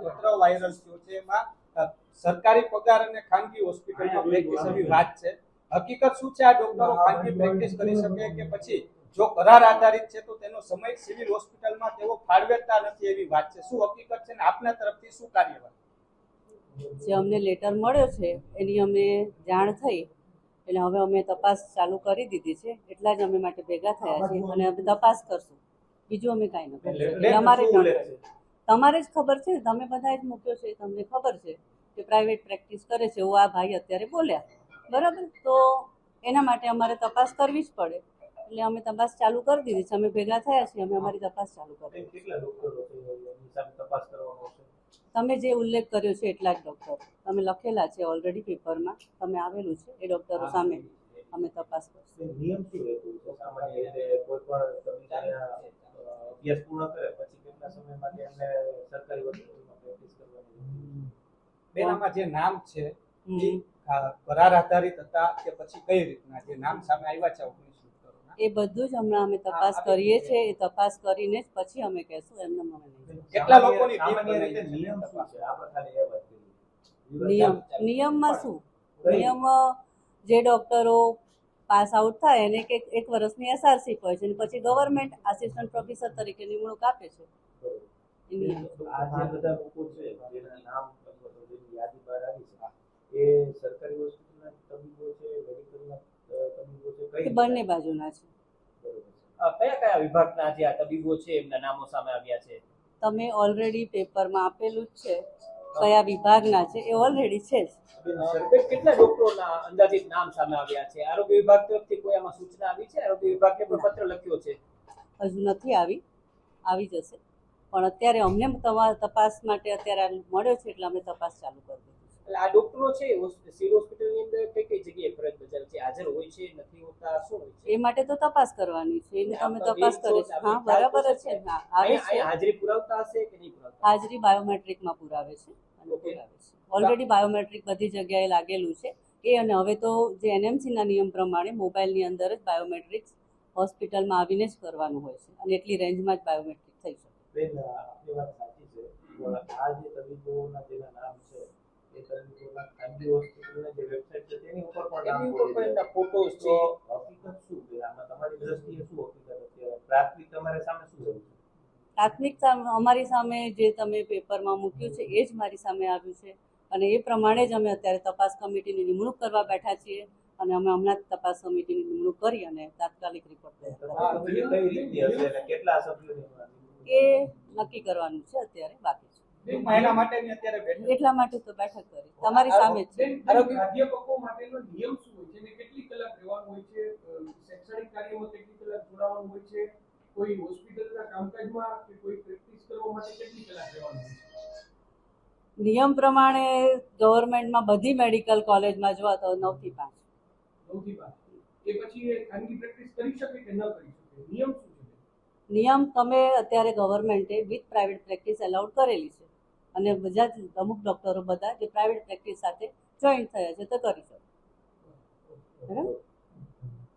પત્ર વાયરલ થયો છે. એમાં સરકારી પગાર અને ખાનગી હોસ્પિટલમાં પ્રેક્ટિસ એવી વાત છે. હકીકત શું છે? આ ડોક્ટરો ખાનગી પ્રેક્ટિસ કરી શકે કે પછી જો કરાર આધારિત છે તો તેનો સમય સિવિલ હોસ્પિટલમાં તેઓ ફાળવેતા નથી એવી વાત છે. શું હકીકત છે ને આપના તરફથી શું કાર્યવાહી? જે અમને લેટર મળ્યો છે એની અમને જાણ થઈ. એટલે હવે અમે તપાસ ચાલુ કરી દીધી છે. એટલા જ અમે માટે ભેગા થયા છે અને અમે તપાસ કરશું. બીજું અમે કાંઈ ન કરી અમારે? તમારે જ ખબર છે તમે બધા જ મૂક્યો છે તમને ખબર છે કે પ્રાઇવેટ પ્રેક્ટિસ કરે છે એવું આ ભાઈ અત્યારે બોલ્યા. બરાબર? તો એના માટે અમારે તપાસ કરવી જ પડે. એટલે અમે તપાસ ચાલુ કરી દીધી છે. અમે ભેગા થયા છીએ અમે અમારી તપાસ ચાલુ કરી તમે જે ઉલ્લેખ કર્યો છે એટલા જ ડૉક્ટર તમે લખેલા છે ઓલરેડી પેપરમાં તમે આવેલું છે એ ડૉક્ટરો સામે અમે તપાસ કરશું નિયમ શું રહેતું? છે સામાન્ય રીતે કોઈ પણ અભ્યાસ પૂર્ણ કરે પછી કેટલા સમય માટે એમને સરકારી હોસ્પિટલમાં પ્રેક્ટિસ કરવાની બેન આમાં જે નામ છે એ કરાર આધારિત હતા કે પછી કઈ રીતના? જે નામ સામે આવ્યા છે ઓગણીસ એ બધું જ હમણાં અમે તપાસ કરીએ છીએ એ તપાસ કરીને જ પછી અમે કહેશું એમને મને કેટલા લોકોની સામાન્ય રીતે નિયમ શું છે? આપણે ખાલી એ વાત નિયમ નિયમમાં શું? નિયમ જે ડોક્ટરો પાસ આઉટ થાય એને કે એક વર્ષની એસઆરસી હોય છે અને પછી ગવર્મેન્ટ આસિસ્ટન્ટ પ્રોફેસર તરીકે નિમણૂક આપે છે. આ જે બધા લોકો છે જેના નામ અથવા તો જેની યાદી બહાર આવી છે એ સરકારી હોસ્પિટલના તબીબો છે મેડિકલના તબીબો છે કઈ બંને બાજુના છે. કયા કયા વિભાગના જે આ તબીબો છે એમના નામો સામે આવ્યા છે? તમે ઓલરેડી પેપરમાં આપેલું જ છે કયા વિભાગના છે એ ઓલરેડી છે કેટલા ડોક્ટરોના અંદાજિત નામ સામે આવ્યા છે? આરોગ્ય વિભાગ તરફથી કોઈ આમાં સૂચના આવી છે? આરોગ્ય વિભાગને પણ પત્ર લખ્યો છે? હજુ નથી આવી. આવી જશે. પણ અત્યારે અમને તમારા તપાસ માટે અત્યારે મળ્યો છે એટલે અમે તપાસ ચાલુ કરી દીધી આ ડોક્ટરો છે સિવિલ હોસ્પિટલની અંદર કઈ કઈ જગ્યાએ ફરજ બજાવે છે? હાજર હોય છે નથી હોતા શું હોય છે? એ માટે તો તપાસ કરવાની છે એની તમે તપાસ રીલ્સો કરે છે, છે આપણે હા બરાબર છે છે. હા આવે છે. હાજરી પુરાવતા હશે કે નહીં પુરાવતા? હાજરી બાયોમેટ્રિકમાં પુરાવે છે. અને પુરાવે છે. ઓલરેડી બાયોમેટ્રિક બધી જગ્યાએ લાગેલું છે. એ અને હવે તો જે એનએમસીના નિયમ પ્રમાણે મોબાઈલની અંદર જ બાયોમેટ્રિક્સ હોસ્પિટલમાં આવીને જ કરવાનું હોય છે. અને એટલી રેન્જમાં જ બાયોમેટ્રિક બેન આપની વાત સાચી છે. પણ આ જે તબીબોના જેના નામ છે એ તબીબોના ખાનગી હોસ્પિટલની જે વેબસાઇટ છે તેની ઉપર પણ નામ ઉપર પણ બોલી એમના ફોટોસ છે. હકીકત શું છે? આમાં તમારી દ્રષ્ટિએ શું હકીકત અત્યારે પ્રાથમિક તમારી સામે શું રહ્યું છે? પ્રાથમિક અમારી સામે જે તમે પેપરમાં મૂક્યું છે એ જ મારી સામે આવ્યું છે. અને એ પ્રમાણે જ અમે અત્યારે તપાસ કમિટીની નિમણૂક કરવા બેઠા છીએ અને અમે હમણાં જ તપાસ કમિટીની નિમણૂક કરી અને તાત્કાલિક રિપોર્ટ તૈયાર કેટલા સભ્યોની એ નક્કી કરવાનું છે અત્યારે બાકી છે. એટલા માટે તો બેઠક કરી. તમારી સામે છે. માટેનો નિયમ શું હોય છે અને કેટલી કલાક રહેવાનું હોય છે? શૈક્ષણિક કાર્યમાં કેટલી કલાક જોડાવાનું હોય છે? કોઈ હોસ્પિટલના કામકાજમાં કે કોઈ પ્રેક્ટિસ કરવા માટે કેટલી કલાક રહેવાનું હોય છે? નિયમ પ્રમાણે ગવર્મેન્ટમાં બધી મેડિકલ કોલેજમાં જોવા તો નવથી પાંચ. નવથી પાંચ. એ પછી ખાનગી પ્રેક્ટિસ કરી શકે કે ન કરી નિયમ તમે અત્યારે ગવર્મેન્ટે વિથ પ્રાઇવેટ પ્રેક્ટિસ એલાઉડ કરેલી છે. અને બધા જ અમુક ડૉક્ટરો બધા જે પ્રાઇવેટ પ્રેક્ટિસ સાથે જોઈન્ટ થયા છે તો કરી શકો. બરાબર?